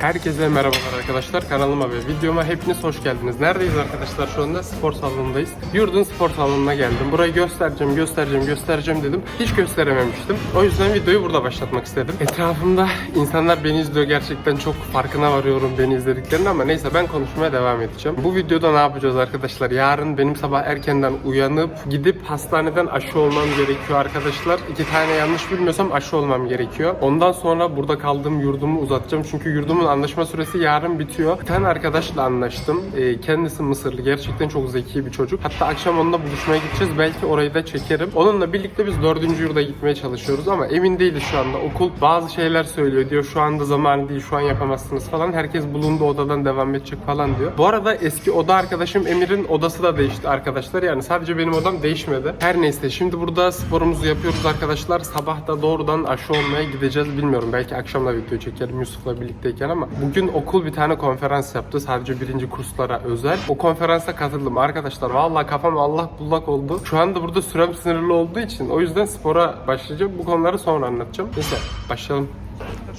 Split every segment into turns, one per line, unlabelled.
Herkese merhabalar arkadaşlar kanalıma ve videoma hepiniz hoş geldiniz. Neredeyiz arkadaşlar şu anda? Spor salonundayız. Yurdun spor salonuna geldim. Burayı göstereceğim, göstereceğim, göstereceğim dedim. Hiç gösterememiştim. O yüzden videoyu burada başlatmak istedim. Etrafımda insanlar beni izliyor gerçekten çok farkına varıyorum beni izlediklerinin ama neyse ben konuşmaya devam edeceğim. Bu videoda ne yapacağız arkadaşlar? Yarın benim sabah erkenden uyanıp gidip hastaneden aşı olmam gerekiyor arkadaşlar. İki tane yanlış bilmiyorsam aşı olmam gerekiyor. Ondan sonra burada kaldığım yurdumu uzatacağım. Çünkü yurdumun anlaşma süresi yarın bitiyor. Bir tane arkadaşla anlaştım. Ee, kendisi Mısırlı. Gerçekten çok zeki bir çocuk. Hatta akşam onunla buluşmaya gideceğiz. Belki orayı da çekerim. Onunla birlikte biz dördüncü yurda gitmeye çalışıyoruz ama emin değiliz şu anda. Okul bazı şeyler söylüyor. Diyor şu anda zamanı değil, şu an yapamazsınız falan. Herkes bulunduğu odadan devam edecek falan diyor. Bu arada eski oda arkadaşım Emir'in odası da değişti arkadaşlar. Yani sadece benim odam değişmedi. Her neyse şimdi burada sporumuzu yapıyoruz arkadaşlar. Sabah da doğrudan aşı olmaya gideceğiz. Bilmiyorum belki akşam da video çekerim Yusuf'la birlikteyken ama bugün okul bir tane konferans yaptı. Sadece birinci kurslara özel. O konferansa katıldım arkadaşlar. Vallahi kafam Allah bullak oldu. Şu anda burada sürem sınırlı olduğu için o yüzden spora başlayacağım. Bu konuları sonra anlatacağım. Neyse başlayalım.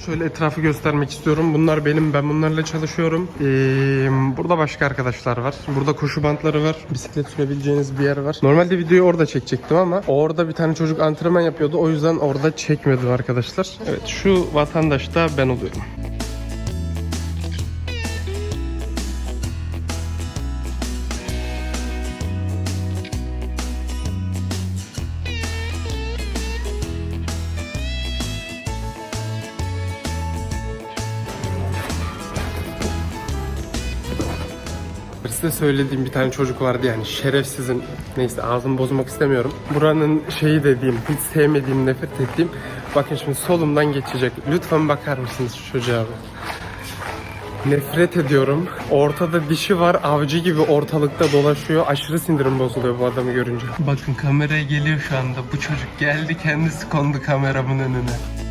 Şöyle etrafı göstermek istiyorum. Bunlar benim, ben bunlarla çalışıyorum. Ee, burada başka arkadaşlar var. Burada koşu bantları var. Bisiklet sürebileceğiniz bir yer var. Normalde videoyu orada çekecektim ama orada bir tane çocuk antrenman yapıyordu. O yüzden orada çekmedim arkadaşlar. Evet şu vatandaş da ben oluyorum. Söylediğim bir tane çocuk vardı yani şerefsizin neyse ağzımı bozmak istemiyorum. Buranın şeyi dediğim hiç sevmediğim nefret ettiğim bakın şimdi solumdan geçecek. Lütfen bakar mısınız şu çocuğa? Nefret ediyorum. Ortada dişi var avcı gibi ortalıkta dolaşıyor. Aşırı sindirim bozuluyor bu adamı görünce. Bakın kameraya geliyor şu anda. Bu çocuk geldi kendisi kondu kameramın önüne.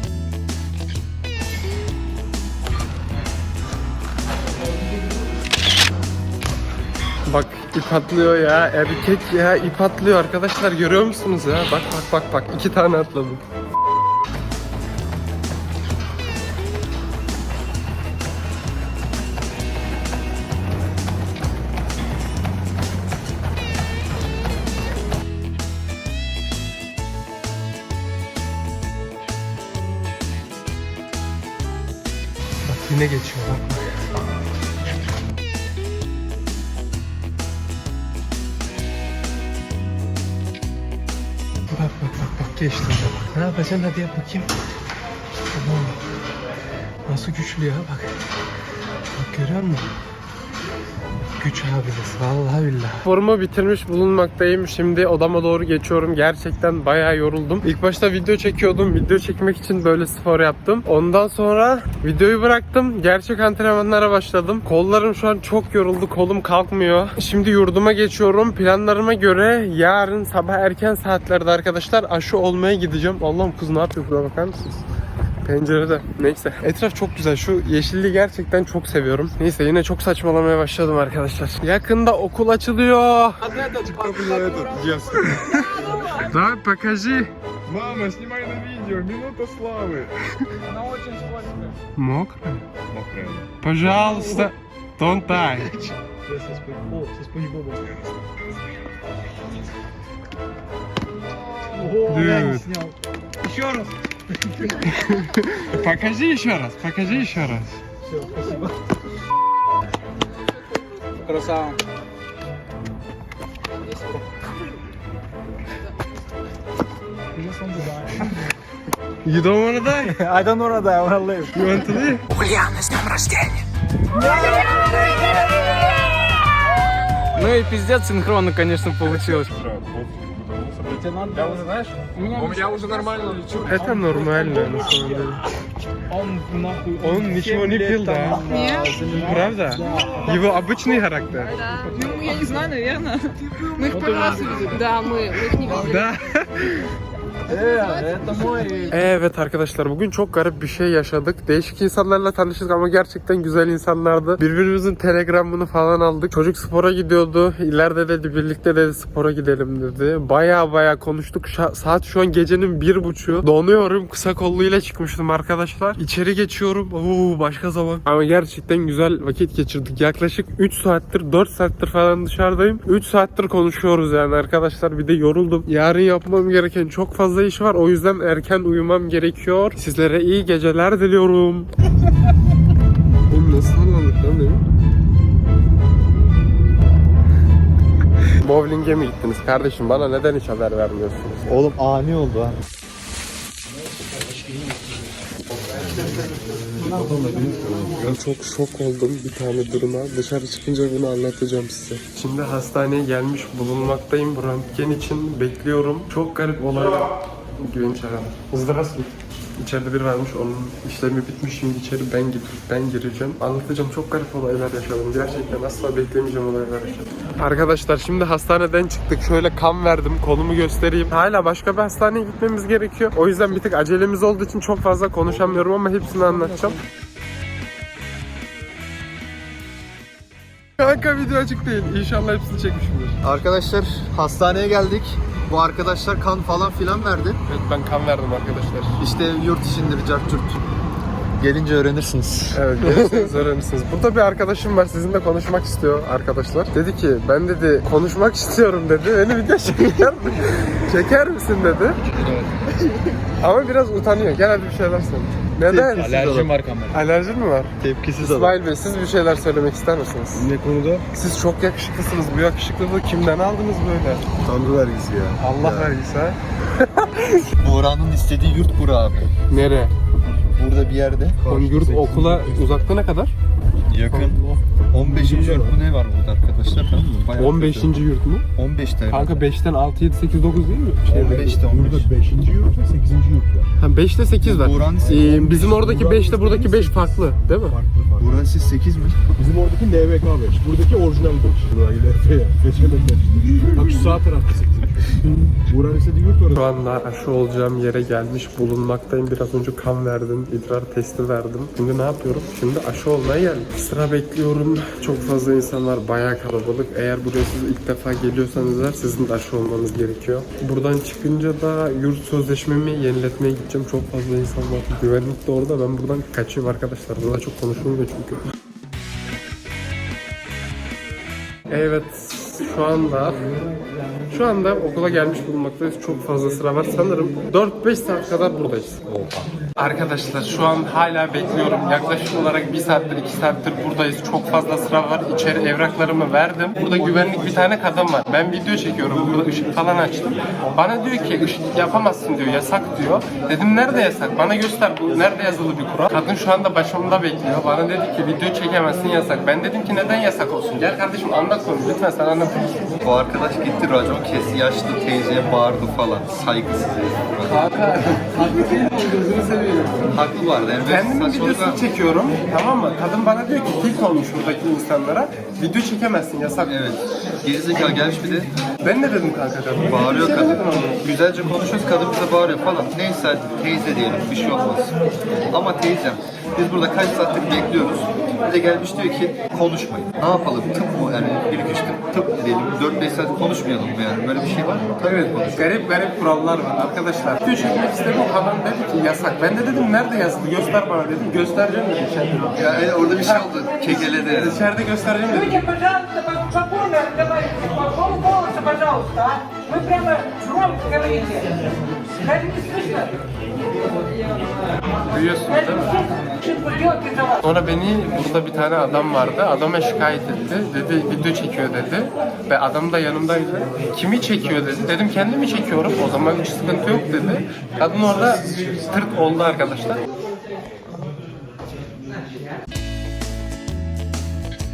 İp atlıyor ya. Erkek ya ip atlıyor arkadaşlar görüyor musunuz ya? Bak bak bak bak. İki tane atladı. Bak yine geçiyor bak bak bak geçti. Ne yapacaksın hadi yap bakayım. Tamam. Nasıl güçlü ya bak. Bak görüyor musun? Güç abidesi vallahi billahi. Sporumu bitirmiş bulunmaktayım. Şimdi odama doğru geçiyorum. Gerçekten bayağı yoruldum. İlk başta video çekiyordum. Video çekmek için böyle spor yaptım. Ondan sonra videoyu bıraktım. Gerçek antrenmanlara başladım. Kollarım şu an çok yoruldu. Kolum kalkmıyor. Şimdi yurduma geçiyorum. Planlarıma göre yarın sabah erken saatlerde arkadaşlar aşı olmaya gideceğim. Allah'ım kız ne yapıyor burada bakar mısınız? Pencerede. Neyse. Etraf çok güzel. Şu yeşilliği gerçekten çok seviyorum. Neyse yine çok saçmalamaya başladım arkadaşlar. Yakında okul açılıyor. Да, покажи.
Мама, снимай на видео, минута славы.
Мокрая?
Мокрая.
Пожалуйста. Dude.
Еще раз.
Покажи еще раз, покажи еще раз.
Все, спасибо. Красава. You just want to die.
You don't wanna die?
I don't wanna die, I wanna live.
You want to live?
Ну и пиздец синхронно, конечно, получилось.
Лейтенант, я уже знаешь, у меня,
У меня уже нормально лечу.
Это нормально, на самом деле.
он нахуй.
Он ничего не пил, да? Правда? Его обычный характер?
Ну, я не знаю, наверное. Мы их первый раз видели. Да, мы, мы их не видели.
Да. Evet arkadaşlar bugün çok garip bir şey yaşadık. Değişik insanlarla tanıştık ama gerçekten güzel insanlardı. Birbirimizin telegramını falan aldık. Çocuk spora gidiyordu. İleride dedi birlikte dedi spora gidelim dedi. Baya baya konuştuk. Şa- saat şu an gecenin bir buçuğu. Donuyorum. Kısa kolluyla çıkmıştım arkadaşlar. İçeri geçiyorum. Oo, başka zaman. Ama gerçekten güzel vakit geçirdik. Yaklaşık 3 saattir 4 saattir falan dışarıdayım. 3 saattir konuşuyoruz yani arkadaşlar. Bir de yoruldum. Yarın yapmam gereken çok fazla iş var. O yüzden erken uyumam gerekiyor. Sizlere iyi geceler diliyorum. Oğlum nasıl anladık lan mi? Bowling'e mi gittiniz kardeşim? Bana neden hiç haber vermiyorsunuz?
Oğlum ani oldu ha.
Ben çok şok oldum bir tane duruma. Dışarı çıkınca bunu anlatacağım size. Şimdi hastaneye gelmiş bulunmaktayım. Bu röntgen için bekliyorum. Çok garip olaylar güvenmiş aradım. Hızlıra. İçeride bir varmış, onun işlemi bitmiş. Şimdi içeri ben gidip ben gireceğim. Anlatacağım çok garip olaylar yaşadım. Gerçekten asla beklemeyeceğim olaylar yaşadım. Arkadaşlar şimdi hastaneden çıktık. Şöyle kan verdim, kolumu göstereyim. Hala başka bir hastaneye gitmemiz gerekiyor. O yüzden bir tık acelemiz olduğu için çok fazla konuşamıyorum ama hepsini anlatacağım. Kanka video açık değil. İnşallah hepsini çekmişimdir.
Arkadaşlar hastaneye geldik. Bu arkadaşlar kan falan filan verdi.
Evet ben kan verdim arkadaşlar.
İşte yurt içindir, cart. Gelince öğrenirsiniz.
Evet gelirseniz öğrenirsiniz. Burada bir arkadaşım var sizinle konuşmak istiyor arkadaşlar. Dedi ki ben dedi konuşmak istiyorum dedi. Beni video çeker, çeker misin dedi. Ama biraz utanıyor. Gel hadi bir şeyler söyle. Neden?
Alerjim var kamera.
Alerjin mi var?
Tepkisiz adam.
İsmail Bey siz bir şeyler söylemek ister misiniz?
Ne konuda?
Siz çok yakışıklısınız. Bu yakışıklılığı kimden aldınız böyle?
Tanrı vergisi ya.
Allah vergisi ha.
Buğra'nın istediği yurt bura abi.
Nereye?
Burada bir yerde.
Yurt okula uzakta ne kadar?
Yakın. 15. yurt mu ne var burada arkadaşlar tamam mı? Bayağı
15.
kötü.
yurt mu?
15 tane.
Kanka 5'ten 6, 7, 8, 9 değil mi? Şeyde.
15'te 15.
5. yurt ve 8. yurt var.
Ha 5'te 8 var.
Buğra'nın
Ee, bizim oradaki 5 ile buradaki 5 farklı değil mi?
Farklı farklı.
Buğra siz 8 mi?
Bizim oradaki NVK 5. Buradaki orijinal 5. Buraya. Geçemediler. Bak şu sağ tarafta 8. Buranın istediği yurt orası.
Şu anda aşı olacağım yere gelmiş bulunmaktayım. Biraz önce kan verdim, idrar testi verdim. Şimdi ne yapıyorum? Şimdi aşı olmaya geldim. Sıra bekliyorum. Çok fazla insan var, bayağı kalabalık. Eğer buraya siz ilk defa geliyorsanız eğer sizin de aşı olmanız gerekiyor. Buradan çıkınca da yurt sözleşmemi yeniletmeye gideceğim. Çok fazla insan var. Güvenlik de orada. Ben buradan kaçayım arkadaşlar. Burada çok konuşulmuyor çünkü. Evet, şu anda şu anda okula gelmiş bulunmaktayız. Çok fazla sıra var. Sanırım 4-5 saat kadar buradayız. Arkadaşlar şu an hala bekliyorum. Yaklaşık olarak 1 saattir 2 saattir buradayız. Çok fazla sıra var. İçeri evraklarımı verdim. Burada güvenlik bir tane kadın var. Ben video çekiyorum. Burada ışık falan açtım. Bana diyor ki ışık yapamazsın diyor. Yasak diyor. Dedim nerede yasak? Bana göster bu nerede yazılı bir kural. Kadın şu anda başımda bekliyor. Bana dedi ki video çekemezsin yasak. Ben dedim ki neden yasak olsun? Gel kardeşim anlat konuyu. Lütfen anlatır mısın?
Bu arkadaş gitti racon kesti yaşlı teyzeye bağırdı falan. Saygısız.
Kanka? Gözünü seveyim.
Haklı vardı. Yani
Kendim
saçmalıkla-
videosunu çekiyorum tamam mı? Kadın bana diyor ki tilt olmuş buradaki insanlara. Video çekemezsin yasak.
Evet. Gerizekalı gelmiş bir de
Ben ne dedim kanka kadın?
bağırıyor
şey
kadın. Güzelce konuşuyoruz kadın bize bağırıyor falan. Neyse hadi teyze diyelim bir şey olmaz. Ama teyzem biz burada kaç saattir bekliyoruz. Bir de gelmiş diyor ki konuşmayın. Ne yapalım tıp mı yani bir iki üç tıp, tıp diyelim 4-5 saat konuşmayalım mı yani böyle bir şey var mı? Tabii
Evet,
konuş.
garip garip kurallar var arkadaşlar. Video çekmek istedim, adam dedi ki yasak. Ben de dedim nerede yazılı göster bana dedim. Göstereceğim dedi içeride.
Ya evet, orada bir şey oldu. Kekeledi yani.
İçeride göstereceğim dedi.
Скажите, пожалуйста, по закону разговаривайте, по голоса, пожалуйста, а? Вы прямо громко говорите. Разве не слышно?
Duyuyorsunuz değil mi? Sonra beni burada bir tane adam vardı. Adama şikayet etti. Dedi video çekiyor dedi. Ve adam da yanımdaydı. Kimi çekiyor dedi. Dedim kendimi çekiyorum. O zaman hiç sıkıntı yok dedi. Kadın orada tırt oldu arkadaşlar.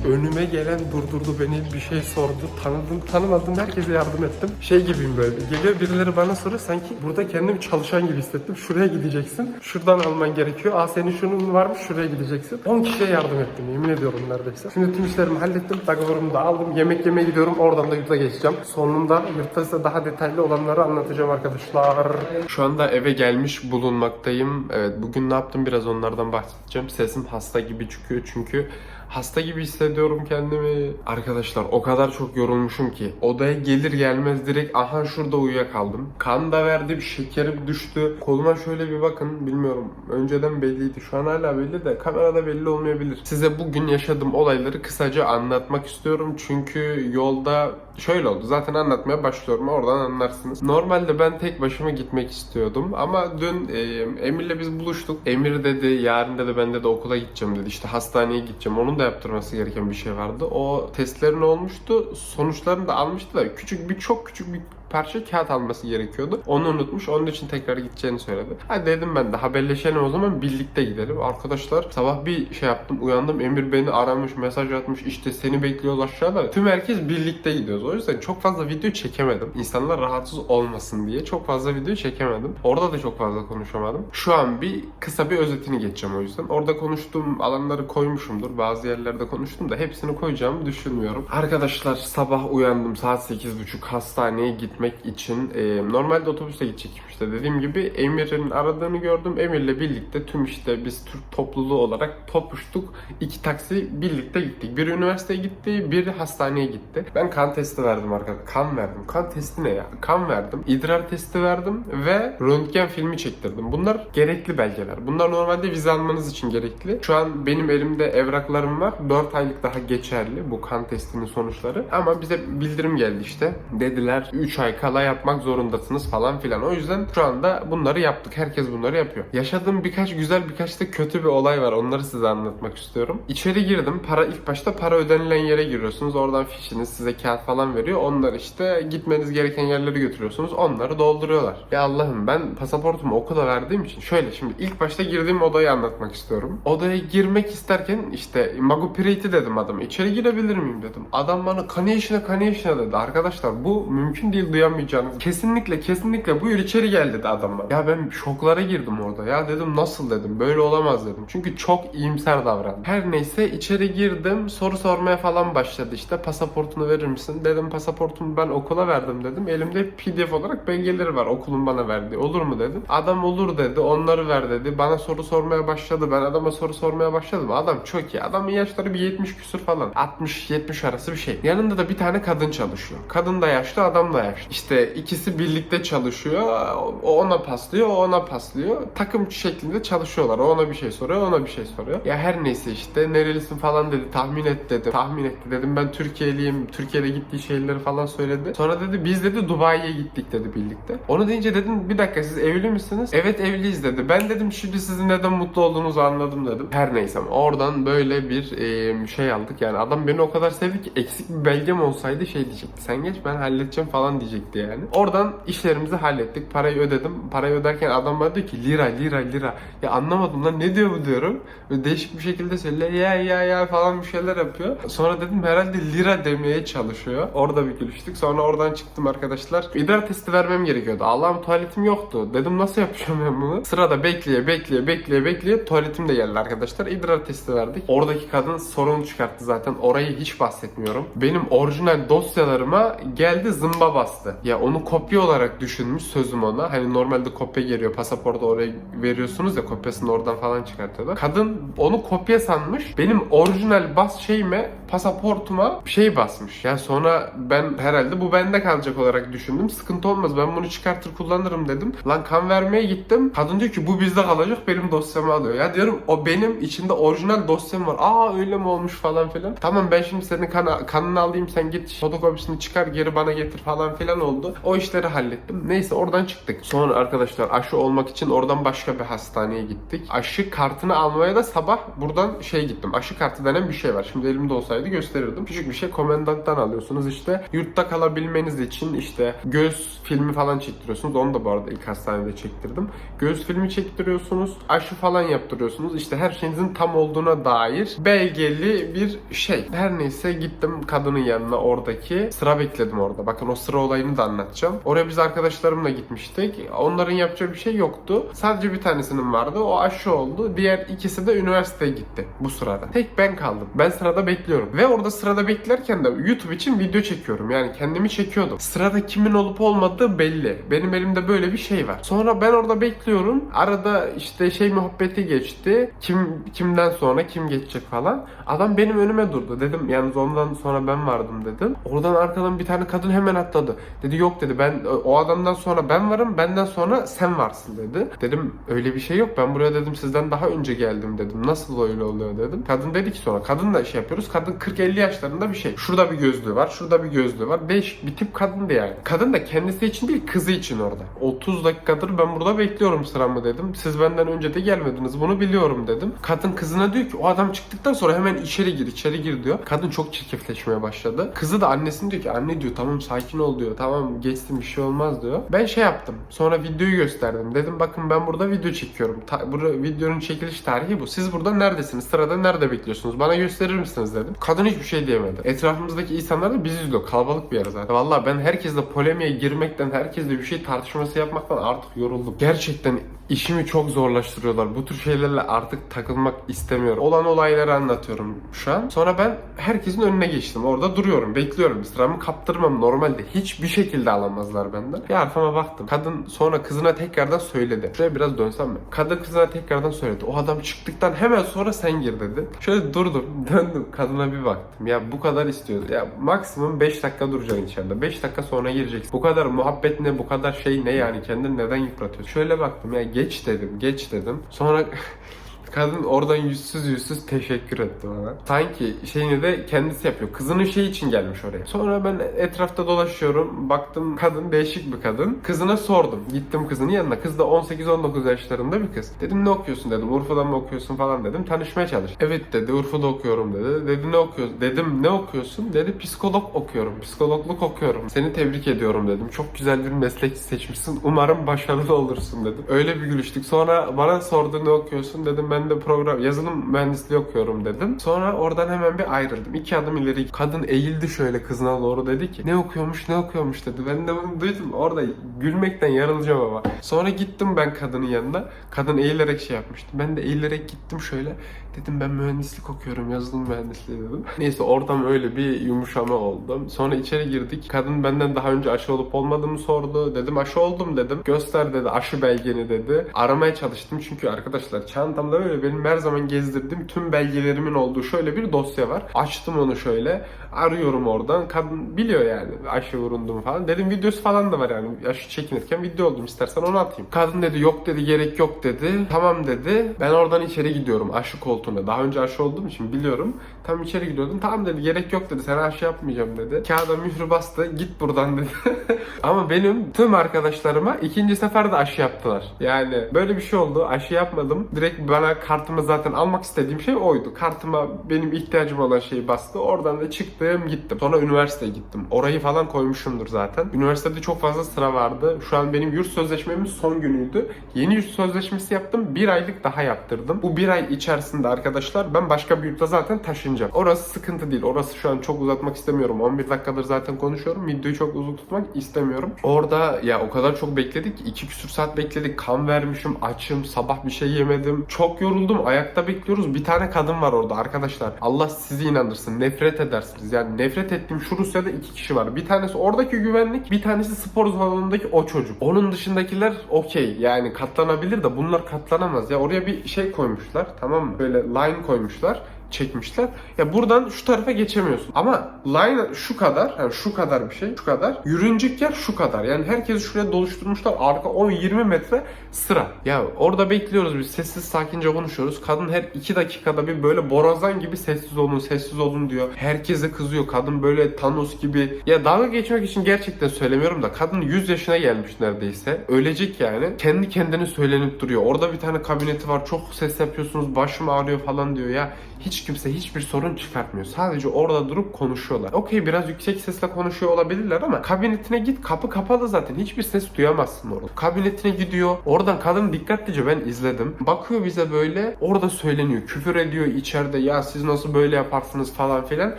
Önüme gelen durdurdu beni bir şey sordu. Tanıdım tanımadım herkese yardım ettim. Şey gibiyim böyle. Geliyor birileri bana soruyor sanki burada kendimi çalışan gibi hissettim. Şuraya gideceksin. Şuradan alman gerekiyor. Aa senin şunun varmış şuraya gideceksin. 10 kişiye yardım ettim yemin ediyorum neredeyse. Şimdi tüm işlerimi hallettim. Dagalarımı da aldım. Yemek yemeye gidiyorum. Oradan da yurda geçeceğim. Sonunda yurtta size daha detaylı olanları anlatacağım arkadaşlar. Şu anda eve gelmiş bulunmaktayım. Evet bugün ne yaptım biraz onlardan bahsedeceğim. Sesim hasta gibi çıkıyor çünkü hasta gibi hissediyorum kendimi. Arkadaşlar o kadar çok yorulmuşum ki odaya gelir gelmez direkt aha şurada uyuyakaldım. Kan da verdim, şekerim düştü. Koluma şöyle bir bakın bilmiyorum. Önceden belliydi. Şu an hala belli de kamerada belli olmayabilir. Size bugün yaşadığım olayları kısaca anlatmak istiyorum. Çünkü yolda şöyle oldu. Zaten anlatmaya başlıyorum. Oradan anlarsınız. Normalde ben tek başıma gitmek istiyordum. Ama dün e, Emir'le biz buluştuk. Emir dedi yarın dedi ben de okula gideceğim dedi. İşte hastaneye gideceğim. Onun da yaptırması gereken bir şey vardı. O testlerin olmuştu. Sonuçlarını da almıştı da küçük bir çok küçük bir parça kağıt alması gerekiyordu. Onu unutmuş. Onun için tekrar gideceğini söyledi. Hadi dedim ben de haberleşelim o zaman birlikte gidelim. Arkadaşlar sabah bir şey yaptım. Uyandım. Emir beni aramış, mesaj atmış. İşte seni bekliyor aşağıda. Tüm herkes birlikte gidiyoruz. O yüzden çok fazla video çekemedim. İnsanlar rahatsız olmasın diye çok fazla video çekemedim. Orada da çok fazla konuşamadım. Şu an bir kısa bir özetini geçeceğim o yüzden. Orada konuştuğum alanları koymuşumdur. Bazı yerlerde konuştum da hepsini koyacağımı düşünmüyorum. Arkadaşlar sabah uyandım saat 8.30 hastaneye gitmek için. Ee, normalde otobüste gidecektim işte. Dediğim gibi Emir'in aradığını gördüm. Emir'le birlikte tüm işte biz Türk topluluğu olarak topuştuk. İki taksi birlikte gittik. Biri üniversiteye gitti, biri hastaneye gitti. Ben kan testi verdim arkadaşlar. Kan verdim. Kan testi ne ya? Kan verdim. İdrar testi verdim ve röntgen filmi çektirdim. Bunlar gerekli belgeler. Bunlar normalde vize almanız için gerekli. Şu an benim elimde evraklarım var. 4 aylık daha geçerli bu kan testinin sonuçları. Ama bize bildirim geldi işte. Dediler 3 ay kala yapmak zorundasınız falan filan. O yüzden şu anda bunları yaptık. Herkes bunları yapıyor. Yaşadığım birkaç güzel birkaç da kötü bir olay var. Onları size anlatmak istiyorum. İçeri girdim. Para ilk başta para ödenilen yere giriyorsunuz. Oradan fişiniz size kağıt falan veriyor. Onlar işte gitmeniz gereken yerlere götürüyorsunuz. Onları dolduruyorlar. Ya Allah'ım ben pasaportumu okula verdiğim için şöyle şimdi ilk başta girdiğim odayı anlatmak istiyorum. Odaya girmek isterken işte Magu Piriti dedim adama. İçeri girebilir miyim dedim. Adam bana kaniyişine kaniyişine dedi. Arkadaşlar bu mümkün değil duyamayacağınız. Kesinlikle kesinlikle buyur içeri gel dedi adam bana. Ya ben şoklara girdim orada. Ya dedim nasıl dedim. Böyle olamaz dedim. Çünkü çok iyimser davrandı. Her neyse içeri girdim. Soru sormaya falan başladı işte. Pasaportunu verir misin? Dedim pasaportumu ben okula verdim dedim. Elimde pdf olarak belgeleri var okulun bana verdiği. Olur mu dedim. Adam olur dedi. Onları ver dedi. Bana soru sormaya başladı. Ben adama soru sormaya başladım. Adam çok iyi. Adamın yaşları bir 70 küsur falan. 60-70 arası bir şey. Yanında da bir tane kadın çalışıyor. Kadın da yaşlı, adam da yaşlı. İşte ikisi birlikte çalışıyor. O ona paslıyor, o ona paslıyor. Takım şeklinde çalışıyorlar. O ona bir şey soruyor, ona bir şey soruyor. Ya her neyse işte nerelisin falan dedi. Tahmin et dedi. Tahmin etti dedim. Ben Türkiye'liyim. Türkiye'de gittiği şeyleri falan söyledi. Sonra dedi biz dedi Dubai'ye gittik dedi birlikte. Onu deyince dedim bir dakika siz evli misiniz? Evet evliyiz dedi. Ben dedim şimdi sizin neden mutlu olduğunuzu anladım dedim. Her neyse oradan böyle bir e, şey aldık. Yani adam beni o kadar sevdi ki eksik bir belgem olsaydı şey diyecekti. Sen geç ben halledeceğim falan diyecekti yani. Oradan işlerimizi hallettik. Parayı ödedim. Parayı öderken adam bana diyor ki lira lira lira. Ya anlamadım lan ne diyor bu diyorum. Böyle değişik bir şekilde söylüyor. Ya ya ya falan bir şeyler yapıyor. Sonra dedim herhalde lira demeye çalışıyor. Orada bir gülüştük. Sonra oradan çıktım arkadaşlar. İdrar testi vermem gerekiyordu. Allah'ım tuvaletim yoktu. Dedim nasıl yapacağım ben bunu? Sırada bekleye bekleye bekleye bekleye tuvaletim de geldi arkadaşlar. İdrar testi verdik. Oradaki kadın sorun çıkarttı zaten. Orayı hiç bahsetmiyorum. Benim orijinal dosyalarıma geldi zımba bastı. Ya onu kopya olarak düşünmüş sözüm ona. Hani normalde kopya geliyor. Pasaportu oraya veriyorsunuz ya kopyasını oradan falan çıkartıyorlar. Kadın onu kopya sanmış. Benim orijinal bas şeyime pasaportuma şey basmış. Yani sonra ben herhalde bu bende kalacak olarak düşündüm. Sıkıntı olmaz ben bunu çıkartır kullanırım dedim. Lan kan vermeye gittim. Kadın diyor ki bu bizde kalacak benim dosyamı alıyor. Ya diyorum o benim içinde orijinal dosyam var. Aa öyle mi olmuş falan filan. Tamam ben şimdi senin kan kanını alayım sen git fotokopisini çıkar geri bana getir falan filan oldu. O işleri hallettim. Neyse oradan çıktık. Sonra arkadaşlar aşı olmak için oradan başka bir hastaneye gittik. Aşı kartını almaya da sabah buradan şey gittim. Aşı kartı denen bir şey var. Şimdi elimde olsaydı gösterirdim. Küçük bir şey komendanttan alıyorsunuz işte. Yurtta kalabilmeniz için işte göz filmi falan çektiriyorsunuz. Onu da bu arada ilk hastanede çektirdim. Göz filmi çektiriyorsunuz. Aşı falan yaptırıyorsunuz. İşte her şeyinizin tam olduğuna dair belgeli bir şey. Her neyse gittim kadının yanına oradaki. Sıra bekledim orada. Bakın o sıra olayını da anlatacağım. Oraya biz arkadaşlarımla gitmiştik. Onların yapacağı bir şey yoktu. Sadece bir tanesinin vardı. O aşı oldu. Diğer ikisi de üniversiteye gitti bu sırada. Tek ben kaldım. Ben sırada bekliyorum. Ve orada sırada beklerken de YouTube için video çekiyorum. Yani kendimi çekiyordum. Sırada kimin olup olmadığı belli. Benim elimde böyle bir şey var. Sonra ben orada bekliyorum. Arada işte şey muhabbeti geçti. Kim kimden sonra kim geçecek falan. Adam benim önüme durdu. Dedim yalnız ondan sonra ben vardım dedim. Oradan arkadan bir tane kadın hemen atladı. Dedi yok dedi ben o adamdan sonra ben varım benden sonra sen varsın dedi. Dedim öyle bir şey yok ben buraya dedim sizden daha önce geldim dedim. Nasıl öyle oluyor dedim. Kadın dedi ki sonra kadın da şey yapıyoruz. Kadın 40-50 yaşlarında bir şey. Şurada bir gözlüğü var şurada bir gözlüğü var. Değişik bir tip kadındı yani. Kadın da kendisi için değil kızı için orada. 30 dakikadır ben burada bekliyorum sıramı dedim. Siz benden önce de gelmediniz bunu biliyorum dedim. Kadın kızına diyor ki o adam çıktıktan sonra hemen içeri gir içeri gir diyor. Kadın çok çirkefleşmeye başladı. Kızı da annesine diyor ki anne diyor tamam sakin ol diyor. Tamam geçsin bir şey olmaz diyor. Ben şey yaptım. Sonra videoyu gösterdim. Dedim bakın ben burada video çekiyorum. Ta, burada videonun çekiliş tarihi bu. Siz burada neredesiniz? Sırada nerede bekliyorsunuz? Bana gösterir misiniz dedim. Kadın hiçbir şey diyemedi. Etrafımızdaki insanlar da bizi izliyor. Kalabalık bir yer zaten. Vallahi ben herkesle polemiğe girmekten, herkesle bir şey tartışması yapmaktan artık yoruldum. Gerçekten işimi çok zorlaştırıyorlar. Bu tür şeylerle artık takılmak istemiyorum. Olan olayları anlatıyorum şu an. Sonra ben herkesin önüne geçtim. Orada duruyorum, bekliyorum. Sıramı kaptırmam normalde. Hiçbir şekilde alamazlar benden. Bir arkama baktım. Kadın sonra kızına tekrardan söyledi. Şöyle biraz dönsem mi? Kadın kızına tekrardan söyledi. O adam çıktıktan hemen sonra sen gir dedi. Şöyle durdum, döndüm. Kadına bir baktım. Ya bu kadar istiyordu. Ya maksimum 5 dakika duracaksın içeride. 5 dakika sonra gireceksin. Bu kadar muhabbet ne, bu kadar şey ne yani? Kendini neden yıpratıyorsun? Şöyle baktım ya geç dedim, geç dedim. Sonra Kadın oradan yüzsüz yüzsüz teşekkür etti bana. Sanki şeyini de kendisi yapıyor. Kızının şey için gelmiş oraya. Sonra ben etrafta dolaşıyorum. Baktım kadın değişik bir kadın. Kızına sordum. Gittim kızının yanına. Kız da 18-19 yaşlarında bir kız. Dedim ne okuyorsun dedim. Urfa'da mı okuyorsun falan dedim. Tanışmaya çalış. Evet dedi Urfa'da okuyorum dedi. Dedi ne okuyorsun? Dedim ne okuyorsun? Dedi psikolog okuyorum. Psikologluk okuyorum. Seni tebrik ediyorum dedim. Çok güzel bir meslek seçmişsin. Umarım başarılı olursun dedim. Öyle bir gülüştük. Sonra bana sordu ne okuyorsun? Dedim ben de program yazılım mühendisliği okuyorum dedim. Sonra oradan hemen bir ayrıldım. İki adım ileri. Kadın eğildi şöyle kızına doğru dedi ki ne okuyormuş ne okuyormuş dedi. Ben de bunu duydum. Orada gülmekten yarılacağım ama. Sonra gittim ben kadının yanına. Kadın eğilerek şey yapmıştı. Ben de eğilerek gittim şöyle. Dedim ben mühendislik okuyorum yazılım mühendisliği dedim. Neyse ortam öyle bir yumuşama oldu. Sonra içeri girdik. Kadın benden daha önce aşı olup olmadığımı sordu. Dedim aşı oldum dedim. Göster dedi aşı belgeni dedi. Aramaya çalıştım çünkü arkadaşlar çantamda böyle benim her zaman gezdirdiğim tüm belgelerimin olduğu şöyle bir dosya var. Açtım onu şöyle. Arıyorum oradan. Kadın biliyor yani aşı vurundum falan. Dedim videosu falan da var yani. Aşı çekinirken video oldum istersen onu atayım. Kadın dedi yok dedi gerek yok dedi. Tamam dedi. Ben oradan içeri gidiyorum aşı koltuğuna. Daha önce aşı olduğum için biliyorum. Tam içeri gidiyordum. Tamam dedi gerek yok dedi. Sana aşı yapmayacağım dedi. Kağıda mührü bastı. Git buradan dedi. Ama benim tüm arkadaşlarıma ikinci seferde aşı yaptılar. Yani böyle bir şey oldu. Aşı yapmadım. Direkt bana kartımı zaten almak istediğim şey oydu. Kartıma benim ihtiyacım olan şeyi bastı. Oradan da çıktım gittim. Sonra üniversiteye gittim. Orayı falan koymuşumdur zaten. Üniversitede çok fazla sıra vardı. Şu an benim yurt sözleşmemin son günüydü. Yeni yurt sözleşmesi yaptım. Bir aylık daha yaptırdım. Bu bir ay içerisinde arkadaşlar ben başka bir yurtta zaten taşınacağım. Orası sıkıntı değil. Orası şu an çok uzatmak istemiyorum. 11 dakikadır zaten konuşuyorum. Videoyu çok uzun tutmak istemiyorum. Orada ya o kadar çok bekledik. 2 küsür saat bekledik. Kan vermişim. Açım. Sabah bir şey yemedim. Çok yoruldum. Ayakta bekliyoruz. Bir tane kadın var orada arkadaşlar. Allah sizi inandırsın. Nefret edersiniz. Yani nefret ettiğim şu Rusya'da iki kişi var. Bir tanesi oradaki güvenlik. Bir tanesi spor salonundaki o çocuk. Onun dışındakiler okey. Yani katlanabilir de bunlar katlanamaz. Ya oraya bir şey koymuşlar. Tamam mı? Böyle line koymuşlar çekmişler. Ya buradan şu tarafa geçemiyorsun. Ama line şu kadar, yani şu kadar bir şey, şu kadar. Yürünecek yer şu kadar. Yani herkesi şuraya doluşturmuşlar. Arka 10-20 metre sıra. Ya orada bekliyoruz biz sessiz sakince konuşuyoruz. Kadın her 2 dakikada bir böyle borazan gibi sessiz olun, sessiz olun diyor. Herkese kızıyor. Kadın böyle Thanos gibi. Ya dalga geçmek için gerçekten söylemiyorum da kadın 100 yaşına gelmiş neredeyse. Ölecek yani. Kendi kendine söylenip duruyor. Orada bir tane kabineti var. Çok ses yapıyorsunuz. Başım ağrıyor falan diyor ya. Hiç kimse hiçbir sorun çıkartmıyor. Sadece orada durup konuşuyorlar. Okey biraz yüksek sesle konuşuyor olabilirler ama kabinetine git kapı kapalı zaten. Hiçbir ses duyamazsın orada. Kabinetine gidiyor. Oradan kadın dikkatlice ben izledim. Bakıyor bize böyle orada söyleniyor. Küfür ediyor içeride ya siz nasıl böyle yaparsınız falan filan.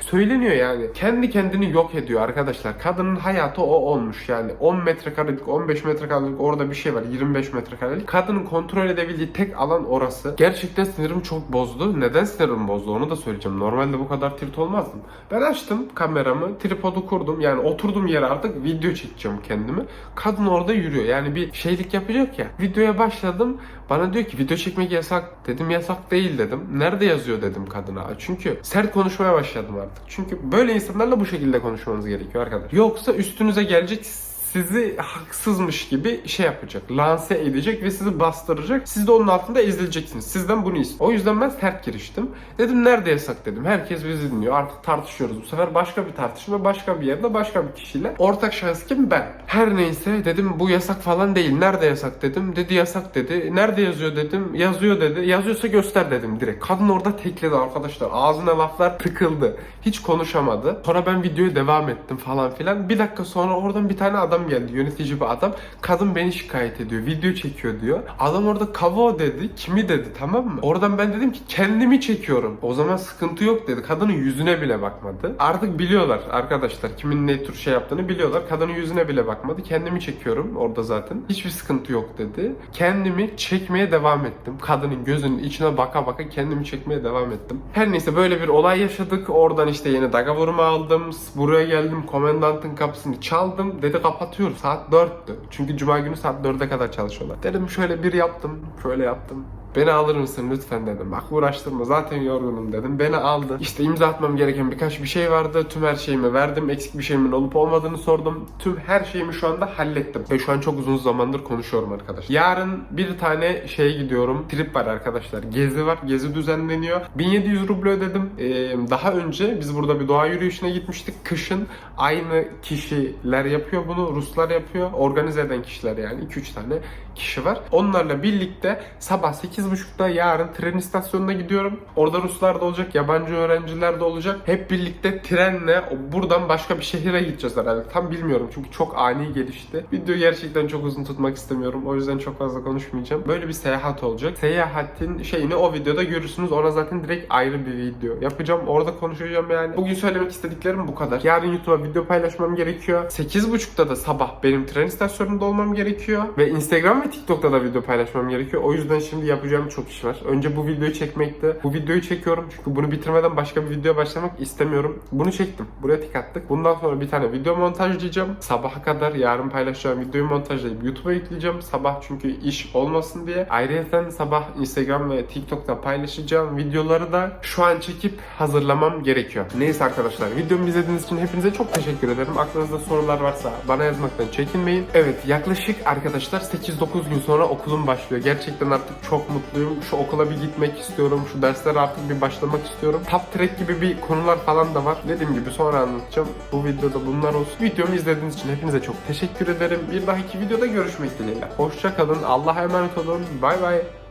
Söyleniyor yani. Kendi kendini yok ediyor arkadaşlar. Kadının hayatı o olmuş yani. 10 metrekarelik 15 metrekarelik orada bir şey var. 25 metrekarelik. Kadının kontrol edebildiği tek alan orası. Gerçekten sinirim çok bozdu. Neden sinirim bozdu onu da söyleyeceğim. Normalde bu kadar tilt olmazdım. Ben açtım kameramı, tripodu kurdum. Yani oturdum yere artık video çekeceğim kendimi. Kadın orada yürüyor. Yani bir şeylik yapacak ya. Videoya başladım. Bana diyor ki video çekmek yasak. Dedim yasak değil dedim. Nerede yazıyor dedim kadına. Çünkü sert konuşmaya başladım artık. Çünkü böyle insanlarla bu şekilde konuşmanız gerekiyor arkadaşlar. Yoksa üstünüze gelecek sizi haksızmış gibi şey yapacak. Lanse edecek ve sizi bastıracak. Siz de onun altında ezileceksiniz. Sizden bunu istiyor. O yüzden ben sert giriştim. Dedim nerede yasak dedim. Herkes bizi dinliyor. Artık tartışıyoruz. Bu sefer başka bir tartışma başka bir yerde başka bir kişiyle. Ortak şahıs kim? Ben. Her neyse dedim bu yasak falan değil. Nerede yasak dedim. Dedi yasak dedi. Nerede yazıyor dedim. Yazıyor dedi. Yazıyorsa göster dedim direkt. Kadın orada tekledi arkadaşlar. Ağzına laflar tıkıldı. Hiç konuşamadı. Sonra ben videoya devam ettim falan filan. Bir dakika sonra oradan bir tane adam geldi. Yönetici bir adam. Kadın beni şikayet ediyor. Video çekiyor diyor. Adam orada kavo dedi. Kimi dedi tamam mı? Oradan ben dedim ki kendimi çekiyorum. O zaman sıkıntı yok dedi. Kadının yüzüne bile bakmadı. Artık biliyorlar arkadaşlar. Kimin ne tür şey yaptığını biliyorlar. Kadının yüzüne bile bakmadı. Kendimi çekiyorum orada zaten. Hiçbir sıkıntı yok dedi. Kendimi çekmeye devam ettim. Kadının gözünün içine baka baka kendimi çekmeye devam ettim. Her neyse böyle bir olay yaşadık. Oradan işte yeni daga vurma aldım. Buraya geldim. Komendantın kapısını çaldım. Dedi kapatıyoruz. Saat 4'tü. Çünkü cuma günü saat 4'e kadar çalışıyorlar. Dedim şöyle bir yaptım. Şöyle yaptım. Beni alır mısın lütfen dedim. Bak uğraştırma zaten yorgunum dedim. Beni aldı. İşte imza atmam gereken birkaç bir şey vardı. Tüm her şeyimi verdim. Eksik bir şeyimin olup olmadığını sordum. Tüm her şeyimi şu anda hallettim. Ve şu an çok uzun zamandır konuşuyorum arkadaşlar. Yarın bir tane şeye gidiyorum. Trip var arkadaşlar. Gezi var. Gezi düzenleniyor. 1700 ruble ödedim. Ee, daha önce biz burada bir doğa yürüyüşüne gitmiştik. Kışın aynı kişiler yapıyor bunu. Ruslar yapıyor. Organize eden kişiler yani. 2-3 tane kişi var. Onlarla birlikte sabah 8.30'da yarın tren istasyonuna gidiyorum. Orada Ruslar da olacak, yabancı öğrenciler de olacak. Hep birlikte trenle buradan başka bir şehire gideceğiz herhalde. Tam bilmiyorum çünkü çok ani gelişti. Video gerçekten çok uzun tutmak istemiyorum. O yüzden çok fazla konuşmayacağım. Böyle bir seyahat olacak. Seyahatin şeyini o videoda görürsünüz. Ona zaten direkt ayrı bir video yapacağım. Orada konuşacağım yani. Bugün söylemek istediklerim bu kadar. Yarın YouTube'a video paylaşmam gerekiyor. 8.30'da da sabah benim tren istasyonunda olmam gerekiyor. Ve Instagram ve TikTok'ta da video paylaşmam gerekiyor. O yüzden şimdi yapacağım çok iş var. Önce bu videoyu çekmekti. Bu videoyu çekiyorum çünkü bunu bitirmeden başka bir videoya başlamak istemiyorum. Bunu çektim. Buraya tik attık. Bundan sonra bir tane video montajlayacağım. Sabaha kadar yarın paylaşacağım videoyu montajlayıp YouTube'a yükleyeceğim. Sabah çünkü iş olmasın diye. Ayrıca sabah Instagram ve TikTok'ta paylaşacağım videoları da şu an çekip hazırlamam gerekiyor. Neyse arkadaşlar videomu izlediğiniz için hepinize çok teşekkür ederim. Aklınızda sorular varsa bana yazmaktan çekinmeyin. Evet yaklaşık arkadaşlar 8-9 gün sonra okulum başlıyor. Gerçekten artık çok mutluyum. Şu okula bir gitmek istiyorum. Şu derslere artık bir başlamak istiyorum. Top track gibi bir konular falan da var. Dediğim gibi sonra anlatacağım. Bu videoda bunlar olsun. Videomu izlediğiniz için hepinize çok teşekkür ederim. Bir dahaki videoda görüşmek dileğiyle. Hoşça kalın. Allah'a emanet olun. Bay bay.